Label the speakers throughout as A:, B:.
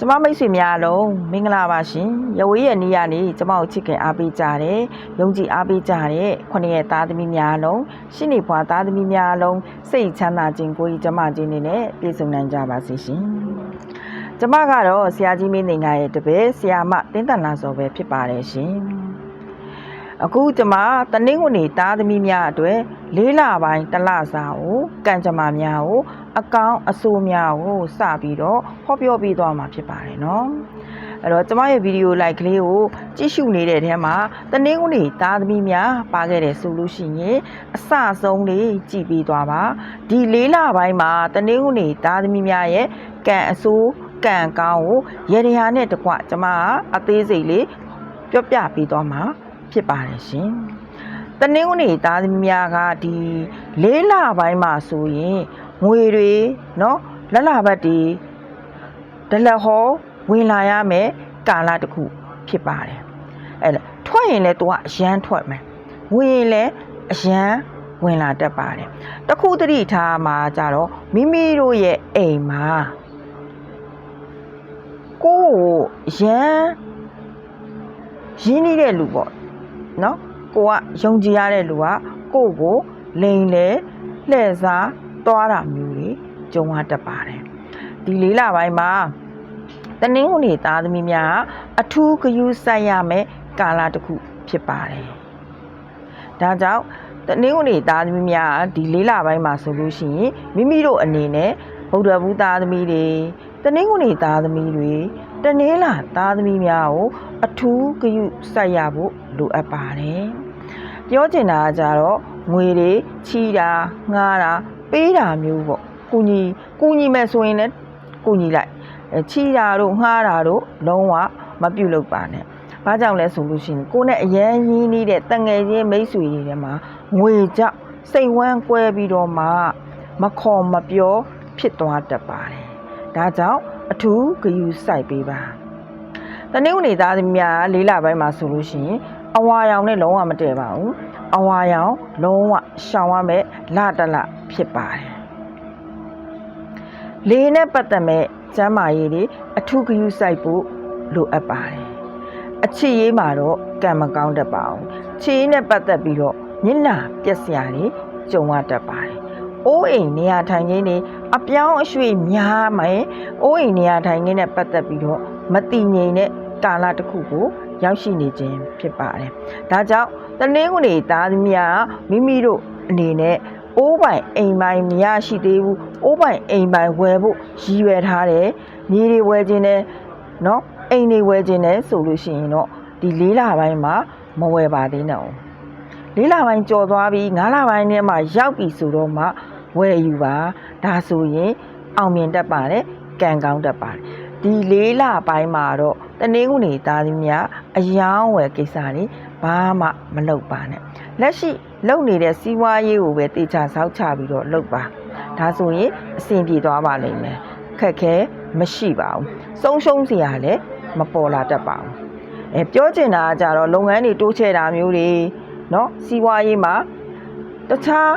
A: ကျမမိတ်ဆွေများအလုံးမင်္ဂလာပါရှင်ရဝေးရဲ့နေ့ကနေကျမကိုချစ်ခင်အားပေးကြတယ်ယုံကြည်အားပေးကြတဲ့ခုနှစ်ရဲ့သားသမီးများအလုံးရှင်းနေဖွာသားသမီးများအလုံးစိတ်ချမ်းသာခြင်းကိုယ်ကြီးကျမချင်းနေနဲ့ပြည့်စုံနိုင်ကြပါစေရှင်ကျမကတော့ဆရာကြီးမင်းနေငါရဲ့တပည့်ဆရာမတင်းတန်နာစောပဲဖြစ်ပါတယ်ရှင် အခုကျမတနင်္ဂနွေသားသမီးများအတွက်လေးလပိုင်းတစ်လစာကိုကံကြမ္မာများကိုအကောင်းအဆိုးများကိုစပြီးတော့ဟောပြောပေးသွားမှာဖြစ်ပါတယ်နော်အဲ့တော့ကျမရဲ့ဗီဒီယိုလိုက်ကလေးကိုကြည့်ရှုနေတဲ့ထဲမှာတနင်္ဂနွေသားသမီးများပါခဲ့တယ်ဆိုလို့ရှိရင်အစဆုံးလေးကြည့်ပြီးသွားပါဒီလေးလပိုင်းမှာတနင်္ဂနွေသားသမီးများရဲ့ကံအဆိုးကံကောင်းကိုရေတရာနဲ့တကွကျမကအသေးစိတ်လေးပြောပြပေးသွားမှာ ဖြစ်ပါတယ်ရှင်တနင်္ဂနွေသားသမီးများကဒီလေးလပိုင်းမှာဆိုရင်ငွေတွေနော်လက်လာဘတ်တွေဒလက်ဟောဝင်လာရမယ်ကာလတစ်ခုဖြစ်ပါတယ်အဲ့ဒါထွက်ရင်လည်း तू ကအရန်ထွက်မယ်ဝင်ရင်လည်းအရန်ဝင်လာတတ်ပါတယ်တခုတတိထားမှာကြတော့မိမိတို့ရဲ့အိမ်မှာကိုယ့်ကိုရန်ရင်းနှီးတဲ့လူပေါ့ နော်ကိုကယုံကြည်ရတဲ့လူကကိုယ့်ကိုလိန်လေလှည့်စားသွားတာမျိုးတွေကြုံရတတ်ပါတယ်ဒီလေးလပိုင်းမှာတနင်္ဂနွေသားသမီးများကအထူးဂရုစိုက်ရမယ်ကာလတစ်ခုဖြစ်ပါတယ်ဒါကြောင့်တနင်္ဂနွေသားသမီးများကဒီလေးလပိုင်းမှာဆိုလို့ရှိရင်မိမိတို့အနေနဲ့ဗုဒ္ဓဘုသားသမီးတွေတနင်္ဂနွေသားသမီးတွေ တနင်္လာသားသမီးများကိုအထူးဂရုစိုက်ရဖို့လိုအပ်ပါတယ်ပြောချင်တာကကြတော့ငွေတွေချီတာငှားတာပေးတာမျိုးပေါ့ကုညီကုညီမဲ့ဆိုရင်လည်းကုညီလိုက်အဲချီတာတို့ငှားတာတို့လုံးဝမပြုတ်လုပ်ပါနဲ့။ဘာကြောင့်လဲဆိုလို့ရှိရင်ကိုယ်နဲ့အရန်ရင်းနေတဲ့တငယ်ချင်းမိတ်ဆွေတွေထဲမှာငွေကြောင့်စိတ်ဝမ်းကွဲပြီးတော့မှမခေါ်မပြောဖြစ်သွားတတ်ပါတယ်။ဒါကြောင့် အထူးဂရုစိုက်ပေးပါ။တနင်္ဂနွေသားသမီးများလေးလပိုင်းမှာဆိုလို့ရှိရင်အဝါရောင်နဲ့လုံးဝမတည့်ပါဘူး။အဝါရောင်လုံးဝရှောင်ရမယ်လတလဖြစ်ပါတယ်။လေနဲ့ပတ်သက်မဲ့ကျမ်းမာရေးတွေအထူးဂရုစိုက်ဖို့လိုအပ်ပါတယ်။အချစ်ရေးမှာတော့ကံမကောင်းတတ်ပါဘူး။ချစ်ရေးနဲ့ပတ်သက်ပြီးတော့မျက်နှာပြက်စရာတွေကြုံရတတ်ပါတယ်။ အိုးအိမ်နေရာထိုင်ခင်းတွေအပြောင်းအရွှေ့များမယ်။အိုးအိမ်နေရာထိုင်ခင်းနဲ့ပတ်သက်ပြီးတော့မတည်ငြိမ်တဲ့ကာလတစ်ခုကိုရောက်ရှိနေခြင်းဖြစ်ပါတယ်။ဒါကြောင့်တနင်္ဂနွေသားသမီးများမိမိတို့အနေနဲ့အိုးပိုင်အိမ်ပိုင်မရရှိသေးဘူးအိုးပိုင်အိမ်ပိုင်ဝယ်ဖို့ရည်ရွယ်ထားတယ်မြေတွေဝယ်ခြင်းနဲ့နော်အိမ်တွေဝယ်ခြင်းနဲ့ဆိုလို့ရှိရင်တော့ဒီလေးလပိုင်းမှာမဝယ်ပါသေးနဲ့အောင်လေးလပိုင်းကြော်သွားပြီးငါးလပိုင်းထဲမှာရောက်ပြီဆိုတော့မှ ဝယ်ယူပါဒါဆိုရင်အောင်မြင်တတ်ပါတယ်ကံကောင်းတတ်ပါတယ်ဒီလေးလပိုင်းမှာတော့တနင်္ဂနွေသားသမီးများအယောင်းဝယ်ကိစ္စတွေဘာမှမလုပ်ပါနဲ့လက်ရှိလုပ်နေတဲ့စီးပွားရေးကိုပဲတေချာဆောက်ချပြီးတော့လုပ်ပါဒါဆိုရင်အဆင်ပြေသွားပါလိမ့်မယ်ခက်ခဲမရှိပါဘူးဆုံးရှုံးစရာလည်းမပေါ်လာတတ်ပါဘူးအဲပြောချင်တာကကြတော့လုပ်ငန်းတွေတိုးချဲ့တာမျိုးတွေเนาะစီးပွားရေးမှာတခြား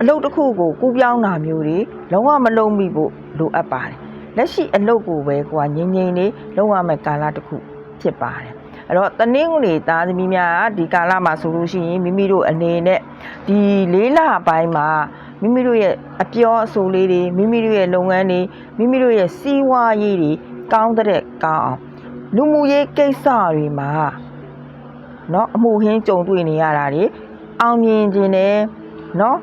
A: အလုပ်တစ်ခုကိုကူးပြောင်းတာမျိုးတွေလုံးဝမလုပ်မိဖို့လိုအပ်ပါတယ်လက်ရှိအလုပ်ကိုပဲကိုကငြိမ်ငြိမ်လေးလုပ်ရမယ့်ကာလတစ်ခုဖြစ်ပါတယ်အဲ့တော့တနင်္ဂနွေသားသမီးများကဒီကာလမှာဆိုလို့ရှိရင်မိမိတို့အနေနဲ့ဒီလေးလပိုင်းမှာမိမိတို့ရဲ့အပြောအဆိုလေးတွေမိမိတို့ရဲ့လုပ်ငန်းတွေမိမိတို့ရဲ့စီးပွားရေးတွေကောင်းတဲ့ကောင်းအောင်လူမှုရေးကိစ္စတွေမှာเนาะအမှုဟင်းကြုံတွေ့နေရတာတွေအောင်မြင်ခြင်းနဲ့เนาะ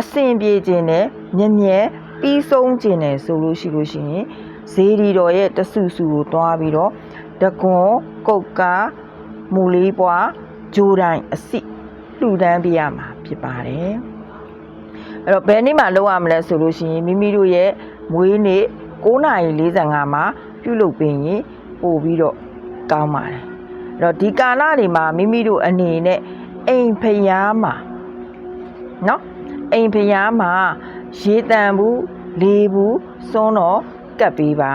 A: အဆင်ပြေခြင်းနဲ့မြဲမြဲပြီးဆုံးခြင်းနဲ့ဆိုလို့ရှိလို့ရှိရင်ဈေးဒီတော်ရဲ့တဆူဆူကိုတွားပြီးတော့တကွန်ကုတ်ကားမူလေးပွားဂျိုတိုင်းအစိလှူဒန်းပေးရမှာဖြစ်ပါတယ်အဲ့တော့ဘယ်နေ့မှလုပ်ရမလဲဆိုလို့ရှိရင်မိမိတို့ရဲ့မွေးနေ့9:45မှာပြုလုပ်ပေးရင်ပို့ပြီးတော့ကောင်းပါတယ်အဲ့တော့ဒီကာလတွေမှာမိမိတို့အနေနဲ့အိမ်ဖျားမှာเนาะ အိမ်ဖျားမှာရေတံဘူးလေးဘူးစွန်းတော့ကတ်ပေးပါ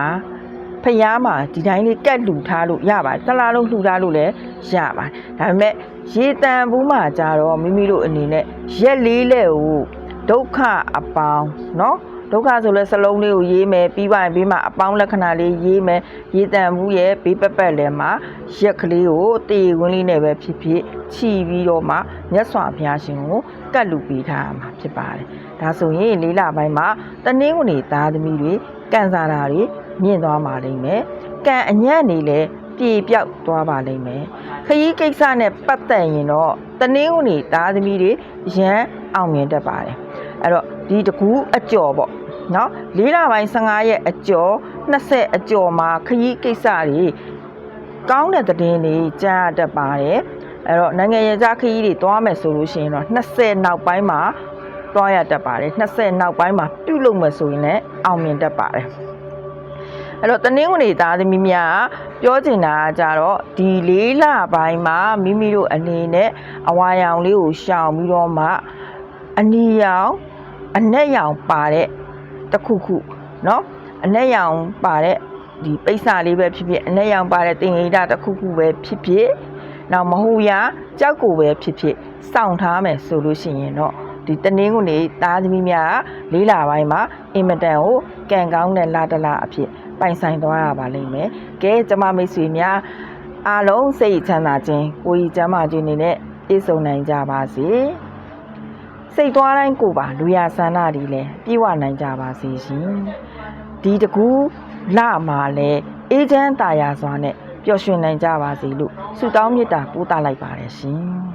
A: ဖျားမှာဒီတိုင်းလေးကတ်လှူထားလို့ရပါတယ်တစ်လားလုံးလှူထားလို့လည်းရပါတယ်ဒါပေမဲ့ရေတံဘူးမှာကြတော့မိမိတို့အနေနဲ့ရက်လေးလက်ကိုဒုက္ခအပေါင်းเนาะ ဒဒုက္ခဆိုလဲစလုံးလေးကိုရေးမယ်ပြီးပါရင်ဘေးမှာအပေါင်းလက္ခဏာလေးရေးမယ်ရေးတန်ဘူးရဲ့ဘေးပက်ပက်လဲမှာရက်ကလေးကိုတေဝင်းလေးနဲ့ပဲဖြစ်ဖြစ်ခြီပြီးတော့မှမြတ်စွာဘုရားရှင်ကိုကတ်လူပေးထားရမှာဖြစ်ပါတယ်ဒါဆိုရင်လေးလပိုင်းမှာတနင်္ဂနွေသားသမီးတွေကံစားတာတွေမြင့်သွားပါလိမ့်မယ်ကံအညံ့နေလဲပြေပြောက်သွားပါလိမ့်မယ်ခရီးကိစ္စနဲ့ပတ်သက်ရင်တော့တနင်္ဂနွေသားသမီးတွေရမ်းအောင်မြင်တတ်ပါတယ်အဲ့တော့ဒီတကူအကျော်ပေါ့ နော်လေးလပိုင်း15ရက်အကျော်20အကျော်မှာခရီးကိစ္စတွေကောင်းတဲ့သတင်းတွေကြားရတတ်ပါတယ်အဲ့တော့နိုင်ငံရေးကြခရီးတွေသွားမယ်ဆိုလို့ရှိရင်တော့20နောက်ပိုင်းမှာသွားရတတ်ပါတယ်20နောက်ပိုင်းမှာပြုလုပ်မယ်ဆိုရင်လည်းအောင်မြင်တတ်ပါတယ်အဲ့တော့တနင်္ဂနွေသားသမီးများပြောချင်တာကကြတော့ဒီလေးလပိုင်းမှာမိမိတို့အနေနဲ့အဝါရောင်လေးကိုရှောင်ပြီးတော့မှအနီရောင်အနက်ရောင်ပါတဲ့ တစ်ခုခုเนาะအနက်ရောင်ပါတဲ့ဒီပိတ်စာလေးပဲဖြစ်ဖြစ်အနက်ရောင်ပါတဲ့တင်ဂိတာတစ်ခုခုပဲဖြစ်ဖြစ်နောက်မဟူရာကြောက်ကိုပဲဖြစ်ဖြစ်စောင့်ထားမယ်ဆိုလို့ရှိရင်တော့ဒီတနင်္ဂနွေသားသမီးများကလေးလာပိုင်းမှာအင်မတန်ကိုကံကောင်းတဲ့လာတလာအဖြစ်ပိုင်ဆိုင်သွားရပါလိမ့်မယ်။ကဲကျမမိတ်ဆွေများအားလုံးစိတ်ချမ်းသာခြင်းကိုယ်ကြီးကျမ်းမာခြင်းတွေနဲ့ပြည့်စုံနိုင်ကြပါစေ။ စိတ်သွားတိုင်းကိုပါလူရဆန္ဒတွေလည်းပြေဝနိုင်ကြပါစေရှင်။ဒီတကူလမှာလည်းအေးချမ်းတာယာစွာနဲ့ပျော်ရွှင်နိုင်ကြပါစေလို့ဆုတောင်းမေတ္တာပို့သလိုက်ပါတယ်ရှင်။